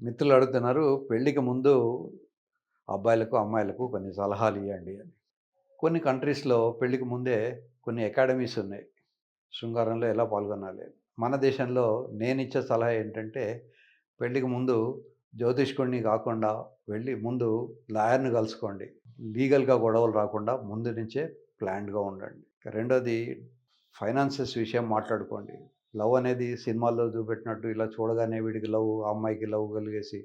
మిత్రులు అడుగుతున్నారు పెళ్ళికి ముందు అబ్బాయిలకు అమ్మాయిలకు కొన్ని సలహాలు ఇవ్వండి అని. కొన్ని కంట్రీస్లో పెళ్ళికి ముందే కొన్ని అకాడమీస్ ఉన్నాయి. శృంగారంలో ఎలా పాల్గొనాలి? మన దేశంలో నేను ఇచ్చే సలహా ఏంటంటే పెళ్ళికి ముందు జ్యోతిష్కుడిని కాకుండా వెళ్ళి ముందు లాయర్ని కలుసుకోండి. లీగల్గా గొడవలు రాకుండా ముందు నుంచే ప్లాన్డ్గా ఉండండి. రెండోది ఫైనాన్సెస్ విషయం మాట్లాడుకోండి. లవ్ అనేది సినిమాల్లో చూపెట్టినట్టు ఇలా చూడగానే వీడికి లవ్ అమ్మాయికి లవ్ కలిగేసి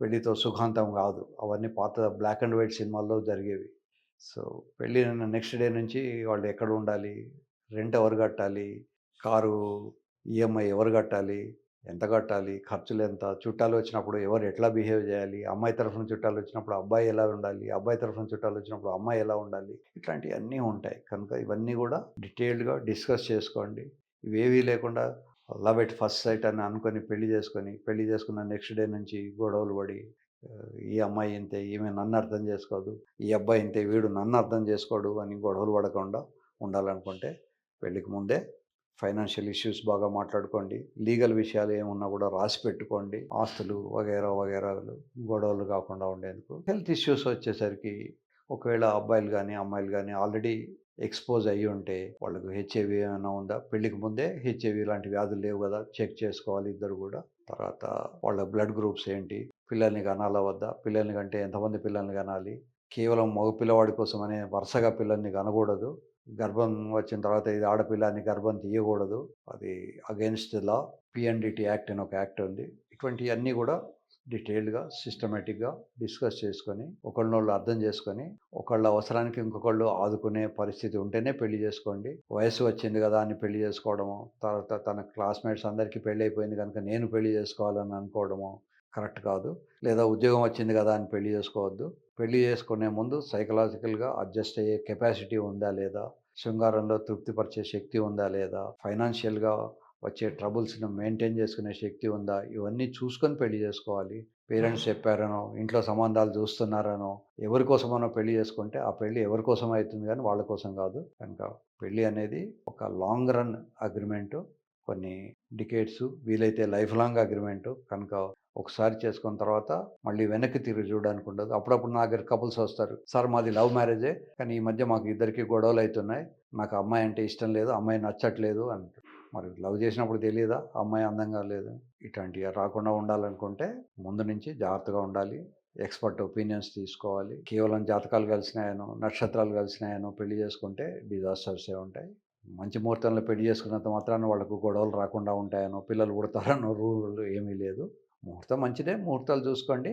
పెళ్ళితో సుఖాంతం కాదు. అవన్నీ పాత బ్లాక్ అండ్ వైట్ సినిమాల్లో జరిగేవి. సో పెళ్ళి నెక్స్ట్ డే నుంచి వాళ్ళు ఎక్కడ ఉండాలి? రెంట్ ఎవరు కట్టాలి? కారు ఈఎంఐ ఎవరు కట్టాలి? ఎంత కట్టాలి? ఖర్చులు ఎంత? చుట్టాలు వచ్చినప్పుడు ఎవరు ఎట్లా బిహేవ్ చేయాలి? అమ్మాయి తరఫున చుట్టాలు వచ్చినప్పుడు అబ్బాయి ఎలా ఉండాలి? అబ్బాయి తరఫున చుట్టాలు వచ్చినప్పుడు అమ్మాయి ఎలా ఉండాలి? ఇట్లాంటివన్నీ ఉంటాయి. కనుక ఇవన్నీ కూడా డీటెయిల్డ్గా డిస్కస్ చేసుకోండి. ఇవేవీ లేకుండా లవ్ ఎట్ ఫస్ట్ సైట్ అని అనుకొని పెళ్ళి చేసుకొని పెళ్ళి చేసుకున్న నెక్స్ట్ డే నుంచి గొడవలు పడి ఈ అమ్మాయి ఇంతే ఈమె నన్ను అర్థం చేసుకోదు ఈ అబ్బాయి ఇంతే వీడు నన్ను అర్థం చేసుకోడు అని గొడవలు పడకుండా ఉండాలనుకుంటే పెళ్ళికి ముందే ఫైనాన్షియల్ ఇష్యూస్ బాగా మాట్లాడుకోండి లీగల్ విషయాలు ఏమున్నా కూడా రాసి పెట్టుకోండి ఆస్తులు వగేరా వగేరాలు గొడవలు కాకుండా ఉండేందుకు. హెల్త్ ఇష్యూస్ వచ్చేసరికి ఒకవేళ అబ్బాయిలు కానీ అమ్మాయిలు కానీ ఆల్రెడీ ఎక్స్పోజ్ అయ్యి ఉంటే వాళ్ళకు హెచ్ఐవి ఏమైనా ఉందా? పెళ్ళికి ముందే హెచ్ఐవి లాంటి వ్యాధులు లేవు కదా? చెక్ చేసుకోవాలి ఇద్దరు కూడా. తర్వాత వాళ్ళ బ్లడ్ గ్రూప్స్ ఏంటి? పిల్లల్ని కనాలా వద్దా? పిల్లల్ని కంటే ఎంతమంది పిల్లల్ని కనాలి? కేవలం మగ పిల్లవాడి కోసమనే వరుసగా పిల్లల్ని కనకూడదు. గర్భం వచ్చిన తర్వాత ఇది ఆడపిల్లని గర్భం తీయకూడదు. అది అగేన్స్ట్ లా పిఎన్డిటి యాక్ట్ అని ఒక యాక్ట్ ఉంది. ఇటువంటివన్నీ కూడా డీటెయిల్డ్గా సిస్టమేటిక్గా డిస్కస్ చేసుకొని ఒకళ్ళనోళ్ళు అర్థం చేసుకొని ఒకళ్ళ అవసరానికి ఇంకొకళ్ళు ఆదుకునే పరిస్థితి ఉంటేనే పెళ్ళి చేసుకోండి. వయసు వచ్చింది కదా అని పెళ్ళి చేసుకోవడము తర్వాత తన క్లాస్మేట్స్ అందరికీ పెళ్ళి అయిపోయింది కనుక నేను పెళ్ళి చేసుకోవాలని అనుకోవడము కరెక్ట్ కాదు. లేదా ఉద్యోగం వచ్చింది కదా అని పెళ్ళి చేసుకోవద్దు. పెళ్ళి చేసుకునే ముందు సైకలాజికల్గా అడ్జస్ట్ అయ్యే కెపాసిటీ ఉందా లేదా? శృంగారంలో తృప్తిపరిచే శక్తి ఉందా లేదా? ఫైనాన్షియల్గా వచ్చే ట్రబుల్స్ని మెయింటైన్ చేసుకునే శక్తి ఉందా? ఇవన్నీ చూసుకొని పెళ్ళి చేసుకోవాలి. పేరెంట్స్ చెప్పారనో ఇంట్లో సంబంధాలు చూస్తున్నారనో ఎవరి కోసమనో పెళ్ళి చేసుకుంటే ఆ పెళ్ళి ఎవరి కోసం అవుతుంది కానీ వాళ్ళ కోసం కాదు. కనుక పెళ్ళి అనేది ఒక లాంగ్ రన్ అగ్రిమెంటు. కొన్ని డికేట్స్ వీలైతే లైఫ్ లాంగ్ అగ్రిమెంటు. కనుక ఒకసారి చేసుకున్న తర్వాత మళ్ళీ వెనక్కి తిరిగి చూడడానికి ఉండదు. అప్పుడప్పుడు నా దగ్గర కపుల్స్ వస్తారు. సార్ మాది లవ్ మ్యారేజే. కానీ ఈ మధ్య మాకు ఇద్దరికి గొడవలు అవుతున్నాయి. నాకు అమ్మాయి అంటే ఇష్టం లేదు. అమ్మాయి నచ్చట్లేదు అంటారు. మరి లవ్ చేసినప్పుడు తెలియదా అమ్మాయి అందంగా లేదు. ఇట్లాంటివి రాకుండా ఉండాలనుకుంటే ముందు నుంచి జాగ్రత్తగా ఉండాలి. ఎక్స్పర్ట్ ఒపీనియన్స్ తీసుకోవాలి. కేవలం జాతకాలు కలిసినాయనో నక్షత్రాలు కలిసినాయనో పెళ్ళి చేసుకుంటే డిజాస్టర్సే ఉంటాయి. మంచి ముహూర్తంలో పెళ్ళి చేసుకున్నంత మాత్రాన వాళ్ళకు గొడవలు రాకుండా ఉంటాయనో పిల్లలు పుడతారనో రూల్ ఏమీ లేదు. ముహూర్తం మంచిదే. ముహూర్తాలు చూసుకోండి.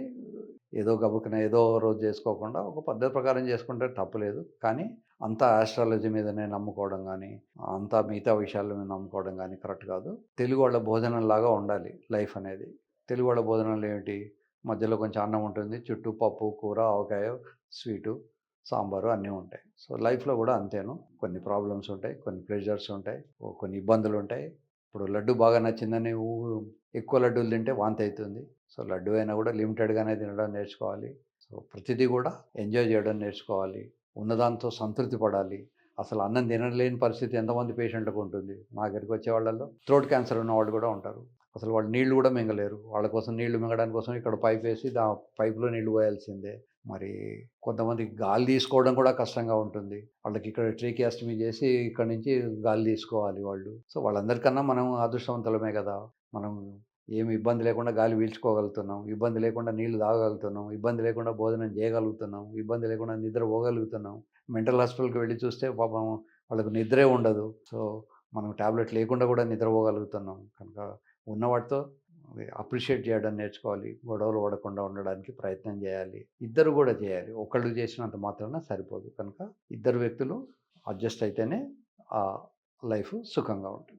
ఏదో గబుకున ఏదో రోజు చేసుకోకుండా ఒక పద్ధతి ప్రకారం చేసుకుంటే తప్పలేదు. కానీ అంతా ఆస్ట్రాలజీ మీదనే నమ్ముకోవడం కానీ అంతా మిగతా విషయాల మీద నమ్ముకోవడం కానీ కరెక్ట్ కాదు. తెలుగు వాళ్ళ భోజనం లాగా ఉండాలి లైఫ్ అనేది. తెలుగు వాళ్ళ భోజనాలు ఏమిటి? మధ్యలో కొంచెం అన్నం ఉంటుంది. చుట్టూ పప్పు కూర ఆవకాయ స్వీటు సాంబారు అన్నీ ఉంటాయి. సో లైఫ్లో కూడా అంతేను. కొన్ని ప్రాబ్లమ్స్ ఉంటాయి కొన్ని ప్రెషర్స్ ఉంటాయి కొన్ని ఇబ్బందులు ఉంటాయి. ఇప్పుడు లడ్డు బాగా నచ్చిందని ఎక్కువ లడ్డూలు తింటే వాంతి అవుతుంది సో లడ్డు అయినా కూడా లిమిటెడ్గానే తినడం నేర్చుకోవాలి. సో ప్రతిదీ కూడా ఎంజాయ్ చేయడం నేర్చుకోవాలి. ఉన్నదాంతో సంతృప్తి పడాలి. అసలు అన్నం తినలేని పరిస్థితి ఎంతమంది పేషెంట్లకు ఉంటుంది. మా దగ్గరికి వచ్చే వాళ్ళల్లో థ్రోట్ క్యాన్సర్ ఉన్న వాళ్ళు కూడా ఉంటారు. అసలు వాళ్ళు నీళ్ళు కూడా మింగలేరు. వాళ్ళ కోసం నీళ్ళు మింగడానికి కోసం ఇక్కడ పైప్ వేసి దా పైపులో నీళ్ళు పోయాల్సిందే. మరి కొంతమంది గాలి తీసుకోవడం కూడా కష్టంగా ఉంటుంది. వాళ్ళకి ఇక్కడ ట్రీకియాస్టమీ చేసి ఇక్కడ నుంచి గాలి తీసుకోవాలి వాళ్ళు. సో వాళ్ళందరికన్నా మనం అదృష్టవంతులమే కదా. మనం ఏమి ఇబ్బంది లేకుండా గాలి పీల్చుకోగలుగుతున్నాం ఇబ్బంది లేకుండా నీళ్ళు తాగగలుగుతున్నాం. ఇబ్బంది లేకుండా భోజనం చేయగలుగుతున్నాం. ఇబ్బంది లేకుండా నిద్ర పోగలుగుతున్నాం. మెంటల్ హాస్పిటల్కి వెళ్ళి చూస్తే పాపం వాళ్ళకు నిద్రే ఉండదు. సో మనం ట్యాబ్లెట్ లేకుండా కూడా నిద్రపోగలుగుతున్నాం కనుక ఉన్న వాటితో అప్రిషియేట్ చేయడం నేర్చుకోవాలి గొడవలు పడకుండా ఉండడానికి ప్రయత్నం చేయాలి ఇద్దరు కూడా చేయాలి. ఒకళ్ళు చేసినంత మాత్రాన సరిపోదు కనుక ఇద్దరు వ్యక్తులు అడ్జస్ట్ అయితేనే ఆ లైఫ్ సుఖంగా ఉంటుంది.